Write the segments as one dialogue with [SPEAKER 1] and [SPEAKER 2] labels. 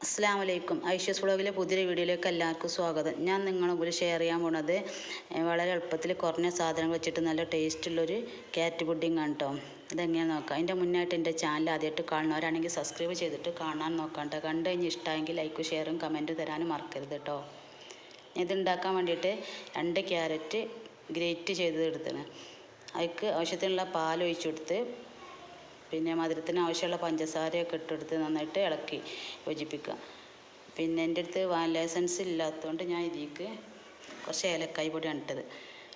[SPEAKER 1] അസ്സാം വലൈക്കും ഐഷ്യസ് വ്ളോഗിലെ പുതിയൊരു വീഡിയോയിലേക്ക് എല്ലാവർക്കും സ്വാഗതം. ഞാൻ നിങ്ങളുടെ മുമ്പിൽ ഷെയർ ചെയ്യാൻ പോണത് വളരെ എളുപ്പത്തിൽ കുറഞ്ഞ സാധനങ്ങൾ വെച്ചിട്ട് നല്ല ടേസ്റ്റുള്ളൊരു ക്യാറ്റ് പുഡിംഗ് ആണ് കേട്ടോ ഇതെങ്ങനെയാണെന്ന് നോക്കാം. അതിന്റെ മുന്നായിട്ട് എന്റെ ചാനൽ ആദ്യമായിട്ട് കാണുന്നവരാണെങ്കിൽ സബ്സ്ക്രൈബ് ചെയ്തിട്ട് കാണാൻ നോക്കാം കേട്ടോ കണ്ടു കഴിഞ്ഞ് ഇഷ്ടമായെങ്കിൽ ലൈക്കും ഷെയറും കമന്റും തരാനും മറക്കരുത് കേട്ടോ ഇതുണ്ടാക്കാൻ വേണ്ടിയിട്ട് രണ്ട് ക്യാരറ്റ് ഗ്രേറ്റ് ചെയ്ത് എടുത്തത് അതിക്ക് ആവശ്യത്തിനുള്ള പാൽ ഒഴിച്ചു കൊടുത്ത് പിന്നെ മധുരത്തിന് ആവശ്യമുള്ള പഞ്ചസാരയൊക്കെ ഇട്ടെടുത്ത് നന്നായിട്ട് ഇളക്കി യോജിപ്പിക്കുക. പിന്നെ എന്റെ അടുത്ത് വാനില എസൻസ് ഇല്ലാത്തതുകൊണ്ട് ഞാൻ ഇതിലേക്ക് കുറച്ച് ഏലക്കായ് പൊടിയാണ് ഇട്ടത്.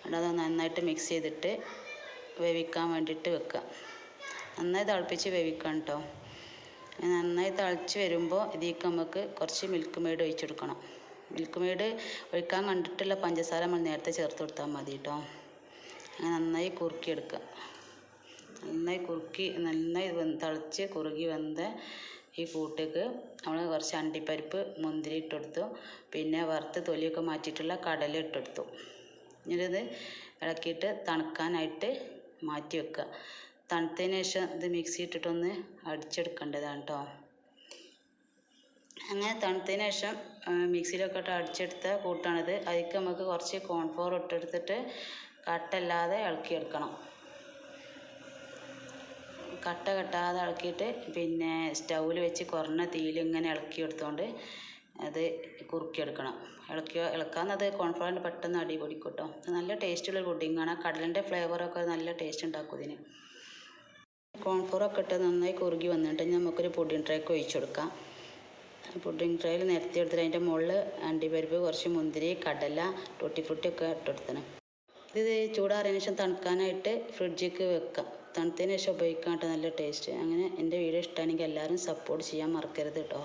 [SPEAKER 1] അത് നന്നായിട്ട് മിക്സ് ചെയ്തിട്ട് വേവിക്കാൻ വേണ്ടിയിട്ട് വെക്കുക. നന്നായി തിളപ്പിച്ച് വേവിക്കണം കേട്ടോ. നന്നായി തിളച്ച് വരുമ്പോൾ ഇതിലേക്ക് നമുക്ക് കുറച്ച് മിൽക്ക് മെയ്ഡ് ഒഴിച്ചെടുക്കണം മിൽക്ക് മെയ്ഡ് ഒഴിക്കാൻ കണ്ടിട്ടുള്ള പഞ്ചസാര നമ്മൾ നേരത്തെ ചേർത്ത് കൊടുത്താൽ മതി കേട്ടോ. നന്നായി കുറുക്കിയെടുക്കുക. നന്നായി കുറുക്കി നന്നായി തിളച്ച് കുറുകി വന്ന ഈ കൂട്ടിക്ക് നമ്മൾ കുറച്ച് അണ്ടിപ്പരിപ്പ് മുന്തിരി ഇട്ടെടുത്തു. പിന്നെ വറുത്ത് തൊലിയൊക്കെ മാറ്റിയിട്ടുള്ള കടല ഇട്ടെടുത്തു. എന്നിട്ടത് ഇളക്കിയിട്ട് തണുക്കാനായിട്ട് മാറ്റി വെക്കുക തണുത്തതിന് ശേഷം ഇത് മിക്സി ഇട്ടിട്ടൊന്ന് അടിച്ചെടുക്കേണ്ടതാണ് കേട്ടോ അങ്ങനെ തണുത്തതിന് ശേഷം മിക്സിയിലൊക്കെ ഇട്ട് അടിച്ചെടുത്ത കൂട്ടാണിത്. അതിലേക്ക് നമുക്ക് കുറച്ച് കോൺഫ്ലോർ ഇട്ടെടുത്തിട്ട് കട്ടല്ലാതെ ഇളക്കിയെടുക്കണം. കട്ട കെട്ടാതെ ഇളക്കിയിട്ട് പിന്നെ സ്റ്റൗവിൽ വെച്ച് കുറഞ്ഞ തീയിൽ ഇങ്ങനെ ഇളക്കി എടുത്തുകൊണ്ട് അത് കുറുക്കിയെടുക്കണം. ഇളക്കി ഇളക്കാന്നത് കോൺഫ്ലവറിന് പെട്ടെന്ന് അടിപൊളി കിട്ടും. നല്ല ടേസ്റ്റുള്ള പുഡിങ്ങാണ് കടലിന്റെ ഫ്ലേവറൊക്കെ നല്ല ടേസ്റ്റ് ഉണ്ടാക്കും ഇതിന്. കോൺഫ്ലോറൊക്കെ ഇട്ട് നന്നായി കുറുകി വന്നിട്ട് നമുക്കൊരു പുഡിംഗ് ട്രേക്ക് ഒഴിച്ചു കൊടുക്കാം. പുഡിംഗ് ട്രേയിൽ നിരത്തി എടുത്തിട്ട് അതിന്റെ മുകളിൽ അണ്ടിപരിപ്പ് കുറച്ച് മുന്തിരി കടല ടൂട്ടി ഫ്രൂട്ടി ഒക്കെ ഇട്ടെടുത്തണം ഇത് ചൂടാറിയതിന് ശേഷം തണുക്കാനായിട്ട് ഫ്രിഡ്ജിലേക്ക് വെക്കാം. തണുത്തതിന് ശേഷം ഉപയോഗിക്കാൻ കേട്ടോ നല്ല ടേസ്റ്റ് അങ്ങനെ എന്റെ വീഡിയോ ഇഷ്ടമാണെങ്കിൽ എല്ലാവരും സപ്പോർട്ട് ചെയ്യാൻ മറക്കരുത് കേട്ടോ